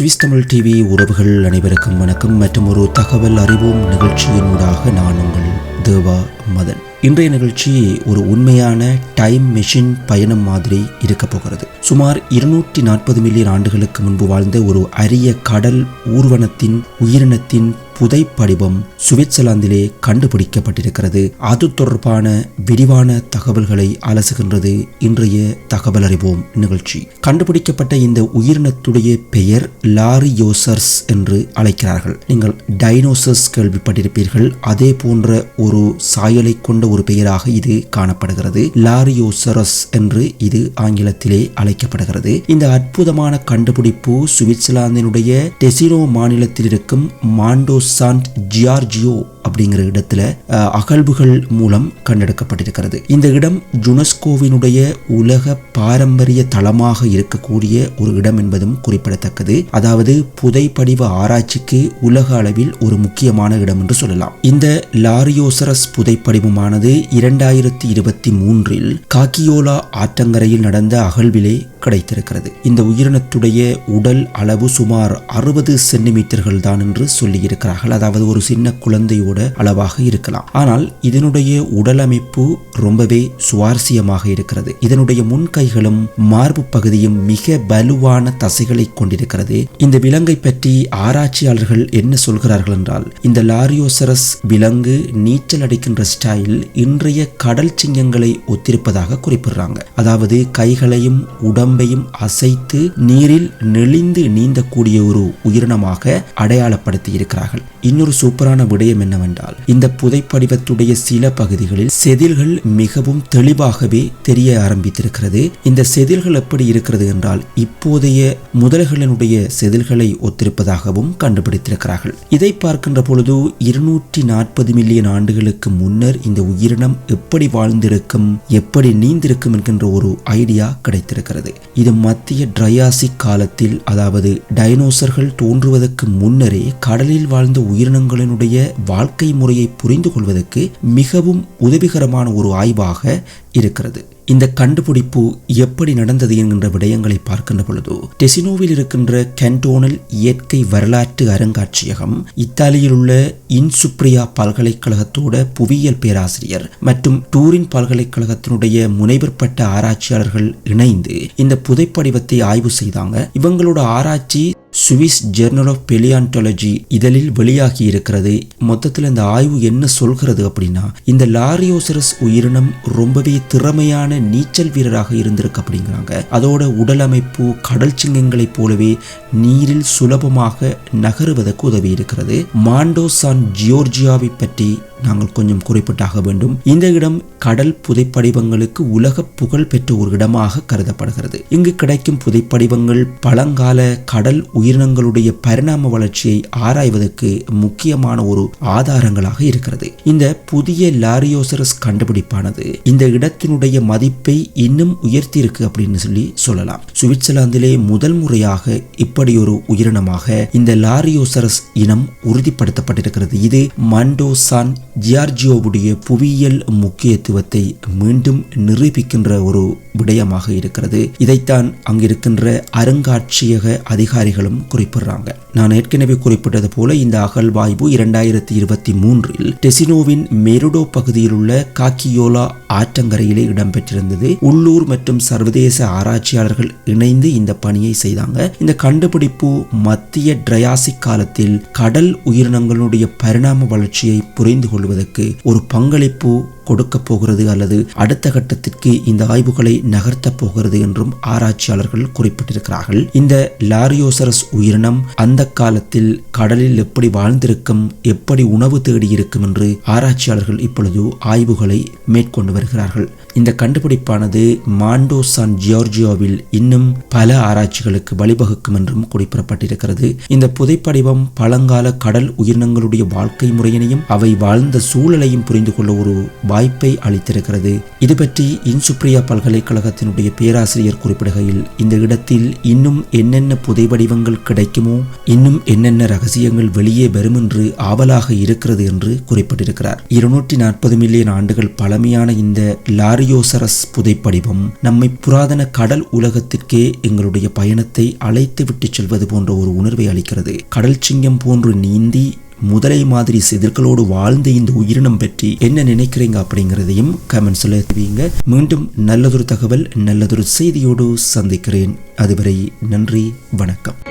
Swiss Tamil TV உறவுகள் அனைவருக்கும் வணக்கம். மற்றும் ஒரு தகவல் அறிவோம் நிகழ்ச்சியினூடாக நான் உங்கள் தேவா மதன். இன்றைய நிகழ்ச்சி ஒரு உண்மையான டைம் மெஷின் பயணம் மாதிரி இருக்க போகிறது. சுமார் இருநூற்றி நாற்பது மில்லியன் ஆண்டுகளுக்கு முன்பு வாழ்ந்த ஒரு அரிய கடல் ஊர்வனத்தின் உயிரினத்தின் புதைப்படிவம் சுவிட்சர்லாந்திலே கண்டுபிடிக்கப்பட்டிருக்கிறது. அது தொடர்பான விரிவான தகவல்களை அலசுகின்றது இன்றைய தகவல் அறிவோம் நிகழ்ச்சி. கண்டுபிடிக்கப்பட்ட இந்த உயிரினத்துடைய பெயர் லாரியோசர்ஸ் என்று அழைக்கிறார்கள். நீங்கள் டைனோசர்ஸ் கேள்விப்பட்டிருப்பீர்கள். அதே போன்ற ஒரு சாயலை கொண்ட ஒரு பெயராக இது காணப்படுகிறது. லாரியோசரஸ் என்று இது ஆங்கிலத்திலே அழைக்கப்படுகிறது. இந்த அற்புதமான கண்டுபிடிப்பு சுவிட்சர்லாந்தினுடைய டெசினோ மாநிலத்தில் இருக்கும் மாண்டோசான்ட் ஜியார்ஜியோ அப்படிங்கிற இடத்துல அகழ்வுகள் மூலம் கண்டெடுக்கப்பட்டிருக்கிறது. இந்த இடம் ஜுனஸ்கோவினுடைய உலக பாரம்பரிய தளமாக இருக்கக்கூடிய ஒரு இடம் என்பதும் குறிப்பிடத்தக்கது. அதாவது புதைப்படிவ ஆராய்ச்சிக்கு உலக அளவில் ஒரு முக்கியமான இடம் என்று சொல்லலாம். இந்த லாரியோசரஸ் புதைப்படிவமானது இரண்டாயிரத்தி இருபத்தி மூன்றில் காக்கியோலா ஆற்றங்கரையில் நடந்த அகழ்விலே கிடைத்திருக்கிறது. இந்த உயிரினத்துடைய உடல் அளவு சுமார் அறுபது சென்டிமீட்டர்கள் தான் என்று சொல்லியிருக்கிறார்கள். அதாவது ஒரு சின்ன கூட அளவாக இருக்கலாம். ஆனால் இதனுடைய உடலமைப்பு ரொம்பவே சுவாரஸ்யமாக இருக்கிறது. இதனுடைய முன்கைகளும் மார்பு பகுதியும் மிக வலுவான தசைகளை கொண்டிருக்கிறது. இந்த விலங்கை பற்றி ஆராய்ச்சியாளர்கள் என்ன சொல்கிறார்கள் என்றால் இந்த லாரியோசரஸ் விலங்கு நீச்சல் அடிக்கின்ற ஸ்டைல் இன்றைய கடல் சிங்கங்களை ஒத்திருப்பதாக குறிப்பிடுறாங்க. அதாவது கைகளையும் உடம்பையும் அசைத்து நீரில் நெளிந்து நீந்தக்கூடிய ஒரு உயிரினமாக அடையாளப்படுத்தி இருக்கிறார்கள் இன்னொரு சூப்பரான விடயம் என்னவென்றால் இந்த புதைப்படிவத்துடைய சில பகுதிகளில் செதில்கள் மிகவும் தெளிவாகவே தெரிய ஆரம்பித்திருக்கிறது. இந்த செதில்கள் எப்படி இருக்கிறது என்றால் இப்போதைய முதல்களினுடைய செதில்களை ஒத்திருப்பதாகவும் கண்டுபிடித்திருக்கிறார்கள். இதை பார்க்கின்ற பொழுது இருநூற்றி நாற்பது மில்லியன் ஆண்டுகளுக்கு முன்னர் இந்த உயிரினம் எப்படி வாழ்ந்திருக்கும் எப்படி நீந்திருக்கும் என்கின்ற ஒரு ஐடியா கிடைத்திருக்கிறது. இது மத்திய ட்ரையாசிக் காலத்தில் அதாவது டைனோசர்கள் தோன்றுவதற்கு முன்னரே கடலில் வாழ்ந்த உயிரினங்களினுடைய வாழ்க்கை முறையை புரிந்து கொள்வதற்கு மிகவும் உதவிகரமான ஒரு ஆய்வாக இருக்கிறது. இந்த கண்டுபிடிப்பு எப்படி நடந்தது என்கின்ற விடயங்களை பார்க்கின்ற பொழுது டெசினோவில் இருக்கின்ற கேன்டோனல் இயற்கை வரலாற்று அருங்காட்சியகம் இத்தாலியில் உள்ள இன்சுப்ரியா பல்கலைக்கழகத்தோட புவியியல் பேராசிரியர் மற்றும் டூரின் பல்கலைக்கழகத்தினுடைய முனைவர் பட்ட ஆராய்ச்சியாளர்கள் இணைந்து இந்த புதைப்படிவத்தை ஆய்வு செய்தாங்க. இவங்களோட ஆராய்ச்சி சுவிஸ் ஜெர்னல் ஆஃப் பெலியான்டாலஜி இதழில் வெளியாகி இருக்கிறது. மொத்தத்தில் இந்த ஆய்வு என்ன சொல்கிறது அப்படின்னா இந்த லாரியோசரஸ் உயிரினம் ரொம்பவே திறமையான நீச்சல் வீரராக இருந்திருக்கு அப்படிங்கிறாங்க. அதோட உடல் அமைப்பு கடல் சிங்கங்களைப் போலவே நீரில் சுலபமாக நகருவதற்கு உதவி இருக்கிறது மாண்டோசான் ஜியோர்ஜியாவை பற்றி நாங்கள் கொஞ்சம் குறிப்பிட்டாக வேண்டும். இந்த இடம் கடல் புதைப்படிவங்களுக்கு உலக புகழ் பெற்ற ஒரு இடமாக கருதப்படுகிறது. இங்கு கிடைக்கும் புதைப்படிவங்கள் பழங்கால கடல் உயிரினங்களுடைய பரிணாம வளர்ச்சியை ஆராய்வதற்கு முக்கியமான ஒரு ஆதாரங்களாக இருக்கிறது. இந்த புதிய லாரியோசரஸ் கண்டுபிடிப்பானது இந்த இடத்தினுடைய மதிப்பை இன்னும் உயர்த்தியிருக்கு அப்படின்னு சொல்லி சொல்லலாம். சுவிட்சர்லாந்திலே முதல் முறையாக இப்படி ஒரு உயிரினமாக இந்த லாரியோசரஸ் இனம் உறுதிப்படுத்தப்பட்டிருக்கிறது. இது மண்டோசான் ஜியார்ஜியோவுடைய புவியியல் முக்கியத்துவத்தை மீண்டும் நிரூபிக்கின்ற ஒரு விடயமாக இருக்கிறது. இதைத்தான் அங்கிருக்கின்ற அருங்காட்சியக அதிகாரிகளும் குறிப்பிடுறாங்க. நான் ஏற்கனவே குறிப்பிட்டது போல இந்த அகழ்வாய்வு இரண்டாயிரத்தி இருபத்தி மூன்றில் டெசினோவின் மெருடோ பகுதியில் உள்ள காக்கியோலா ஆற்றங்கரையிலே இடம்பெற்றிருந்தது. உள்ளூர் மற்றும் சர்வதேச ஆராய்ச்சியாளர்கள் இணைந்து இந்த பணியை செய்தாங்க. இந்த கண்டுபிடிப்பு மத்திய டிரயாசிக் காலத்தில் கடல் உயிரினங்களுடைய பரிணாம வளர்ச்சியை புரிந்து கொள்வதற்கு ஒரு பங்களிப்பு கொடுக்க போகிறது அல்லது அடுத்த கட்டத்திற்கு இந்த ஆய்வுகளை நகர்த்தப் போகிறது என்றும் ஆராய்ச்சியாளர்கள் குறிப்பிட்டிருக்கிறார்கள். இந்த லாரியோசரஸ் உயிரினம் அந்த காலத்தில் கடலில் எப்படி வாழ்ந்திருக்கும் எப்படி உணவு தேடி இருக்கும் என்று ஆராய்ச்சியாளர்கள் இப்பொழுது ஆய்வுகளை மேற்கொண்டு வருகிறார்கள். இந்த கண்டுபிடிப்பானது மாண்டோ சான் ஜியார்ஜியோவில் இன்னும் பல ஆராய்ச்சிகளுக்கு வழிவகுக்கும் என்றும் குறிப்பிடப்பட்டிருக்கிறது. இந்த புதைப்படிவம் பழங்கால கடல் உயிரினங்களுடைய வாழ்க்கை முறையினையும் அவை வாழ்ந்த சூழலையும் புரிந்து கொள்ள ஒரு வாய்ப்பை அளித்திருக்கிறது. இது பற்றி இன்சுப்ரியா பல்கலைக்கழகத்தினுடைய பேராசிரியர் குறிப்பிடுகையில் இந்த இடத்தில் இன்னும் என்னென்ன புதை வடிவங்கள் கிடைக்குமோ இன்னும் என்னென்ன ரகசியங்கள் வெளியே வரும் என்று ஆவலாக இருக்கிறது என்று குறிப்பிட்டிருக்கிறார். இருநூற்றி நாற்பது மில்லியன் ஆண்டுகள் பழமையான இந்த லாரியோசரஸ் புதைப்படிவம் நம்மை புராதன கடல் உலகத்திற்கே எங்களுடைய பயணத்தை அழைத்து விட்டு செல்வது போன்ற ஒரு உணர்வை அளிக்கிறது. கடல் சிங்கம் போன்று நீந்தி முதலை மாதிரி செதிர்களோடு வாழ்ந்த இந்த உயிரினம் பற்றி என்ன நினைக்கிறீங்க அப்படிங்கிறதையும் கமெண்ட் சொல்ல தெரிவிங்க. மீண்டும் நல்லதொரு தகவல் நல்லதொரு செய்தியோடு சந்திக்கிறேன். அதுவரை நன்றி வணக்கம்.